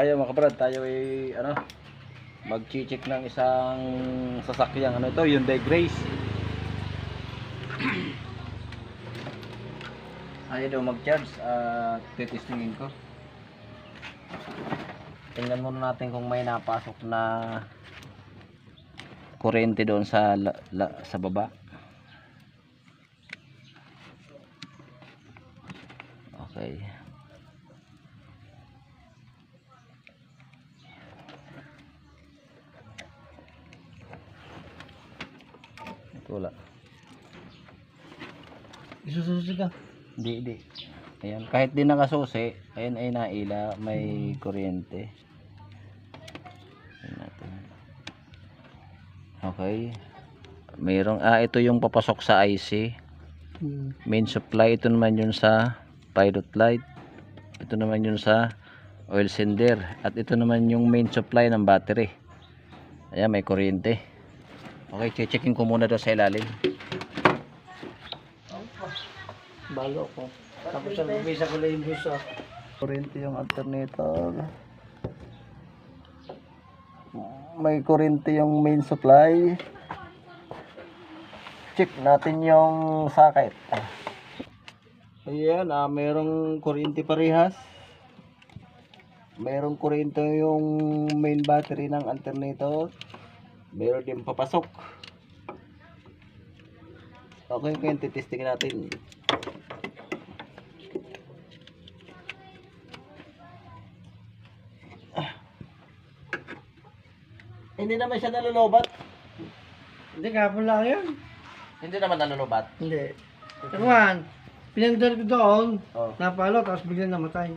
Ayaw mga kabrad, tayo ay ano, mag-check ng isang sasakyang ano ito, Hyundai Grace. Ayaw daw mag-charge at titistingin ko. Tingnan muna natin kung may napasok na kuryente doon sa la, la- sa baba. Okay. Wala. Isususi ka. Di, di. Ayan, kahit di nakasusi, ayun ay naila, may kuryente. Natin. Okay. Mayroong, ah, ito yung papasok sa IC. Hmm. Main supply, ito naman yun sa pilot light. Ito naman yun sa oil cylinder. At ito naman yung main supply ng battery. Ayan, may kuryente. Okay, checking ko muna doon sa ilalim. Balo ko. Tapos ang visa ko lang yung busa. Kuryente yung alternator. May kuryente yung main supply. Check natin yung socket. Ayan, ah, mayroong kuryente parehas. Mayroong kuryente yung main battery ng alternator. Mayroon din papasok. Okay, kaya titistingin natin. Hindi naman siya nalulubat. Hindi, kapon lang yun. Hindi naman nalulubat. Hindi. Ewan, pinagdal ko doon, Oh. napalo, tapos biglang namatay.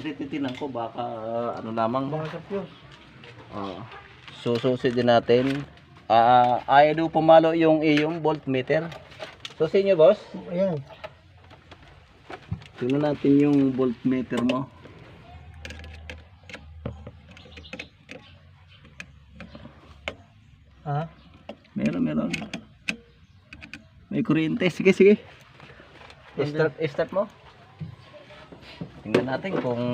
Hindi titinan ko baka ah, ano lamang. Baka sa fuse. Oh. Sususi din natin. Ah, ayaw daw pumalo yung iyong voltmeter. Susi niyo, boss. Ayan. Tingnan natin yung voltmeter mo. Ha? Meron, meron. May kuryente. Sige, sige. Start, start mo. Tingnan natin kung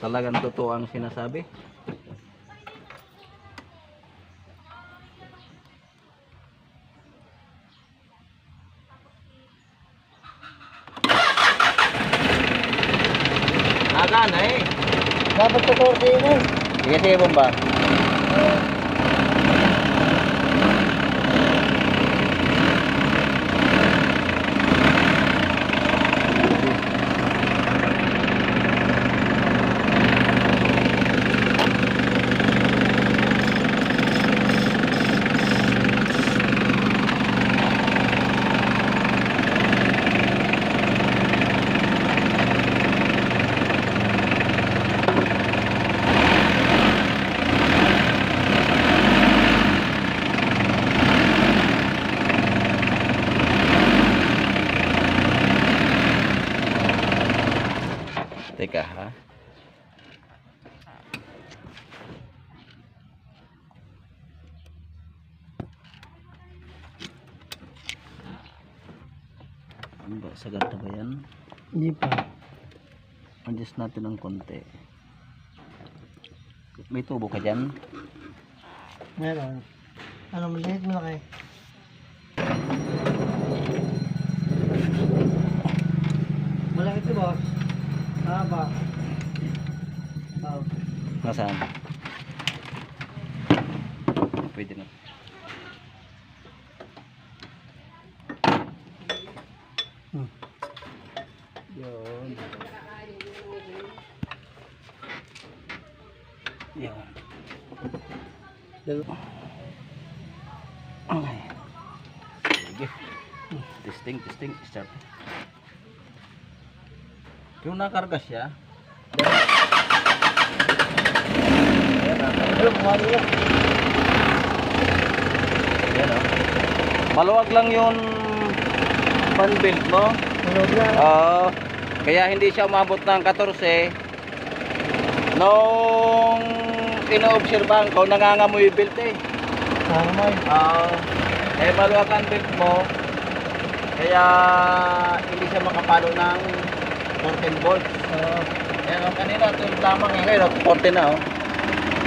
talagang totoo ang sinasabi. Aga na eh. Dapat torte yun eh. Sige, sige, bomba. Teka ha. Ano ba? Sagad na ba yan? Hindi pa. Adjust natin ng konti. May tubo ka dyan? Meron. Ano, maliit malaki. Malaki ito, boss. Haba. Oh. Nasaan? Pwede na. Hmm. Yun. Yun. Dalawa. Okay. Sige. Testing, testing, start. Kung nakarga siya, Ayun, kumali lang. yan o. Maluwag lang yung fan belt mo. Tulog lang. Oo. kaya hindi siya umabot ng 14. Nung inoobserbahan ko, nangangamoy belt eh. Tama Oo. eh maluwag ang belt mo. Kaya hindi siya makapalo ng 14 volts. Oo. Ayan o, kanina tulog lamang eh. Ngayon, 40 na oh.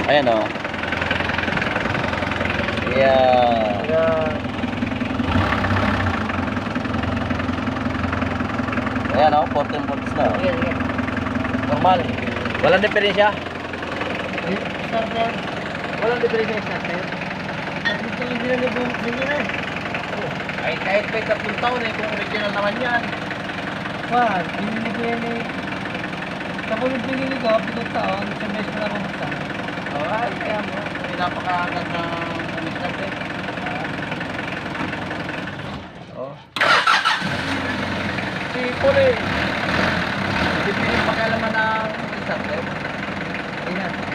Ayan o. Yeah. Kaya, Ayan o, 14 volts na. oh. sige, sige. Normal. Walang diferensya. Starter. Walang diferensya yung starter. Tapos ito yung binalibong ninyo na eh. Ay, kahit may tatlong taon eh, kung original naman yan. Wag, binili ko yan eh. Tapos yung binili ko, pitong taon, sa mes ko na bumuksan. Alright, kaya mo. Pinapakaagad ng umistat eh. Oh. Si Paul eh. Hindi pinapakalaman ng starter. Ayan.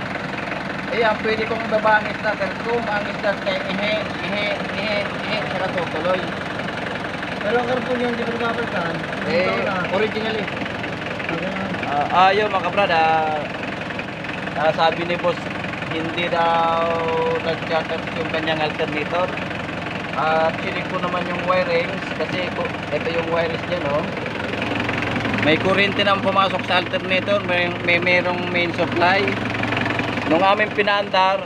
Ang pwede kong ibaba ang starter kung ang starter kay ihe, ihe, ihe, ihe, saka tutuloy. Pero ang karpon yan, hindi ko napapalitan. Eh, original eh. Ah, ayo mga kabrad, ah, ah, sabi ni boss, hindi daw nagkakat yung kanyang alternator. At chinik ko naman yung wirings kasi ko, ito yung wirings niya no. May kuryente nang pumasok sa alternator, may, may merong main supply. Nung aming pinaandar,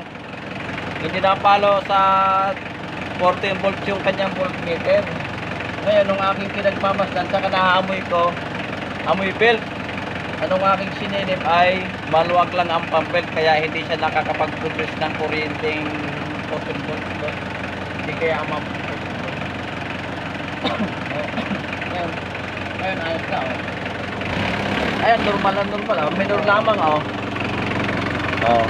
hindi na palo sa 14 volts yung kanyang voltmeter. Ngayon, nung aking pinagmamasdan, saka naamoy ko, amoy belt. Anong aking sinilip ay maluwag lang ang pump belt kaya hindi siya nakakapag-produce ng kuryenteng 14 volts. Hindi kaya ang Ngayon, ngayon ayos na oh. Ayan, normal na normal oh. Minor lamang oh. Oh.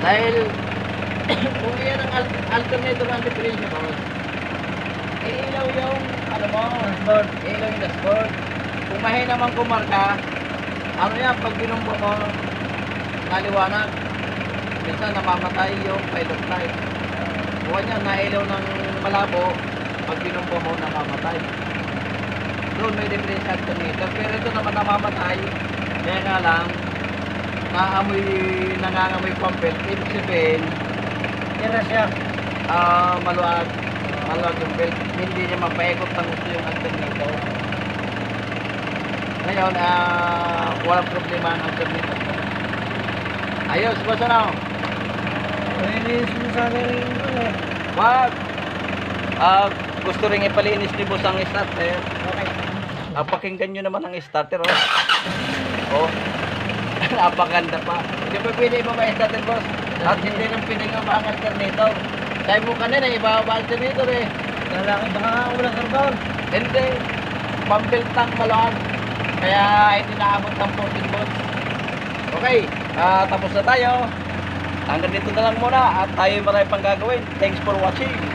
Dahil kung yan ang al- alternator ng differential boss, eh, ilaw yung ano mo, dashboard. Ilaw yung dashboard. Kung mahina man kumarka, ano yan, pag binumbo mo, naliwanag. Minsan namamatay yung pilot light. Buwan yan, nailaw ng malabo, pag binumbo mo, namamatay. Doon may differential alternator, pero ito naman namamatay. Kaya nga lang, naamoy, nangangamoy pampel. Ibig sabihin, Yan na siya. ah maluwag, maluwag yung belt. Hindi niya mapaikot ng gusto yung alternator. Ngayon, ah walang problema ang alternator. Ayos, boss ano? Release mo sana rin yun eh. Wag! Ah, gusto rin ipalinis ni boss ang starter. Okay. Ah, pakinggan nyo naman ang starter, oh. Oh. Napakaganda pa. Hindi ba pwede ibaba yung starter, boss? At hindi nang pinigaba ang alternator. Sabi mo kanina, ibaba ang alternator eh. Lalaki, baka nga walang karbon. Hindi. Pambiltang maluwag. Kaya hindi naabot ng 14 volts. Okay. ah tapos na tayo. Hanggang dito na lang muna at tayo marami pang gagawin. Thanks for watching.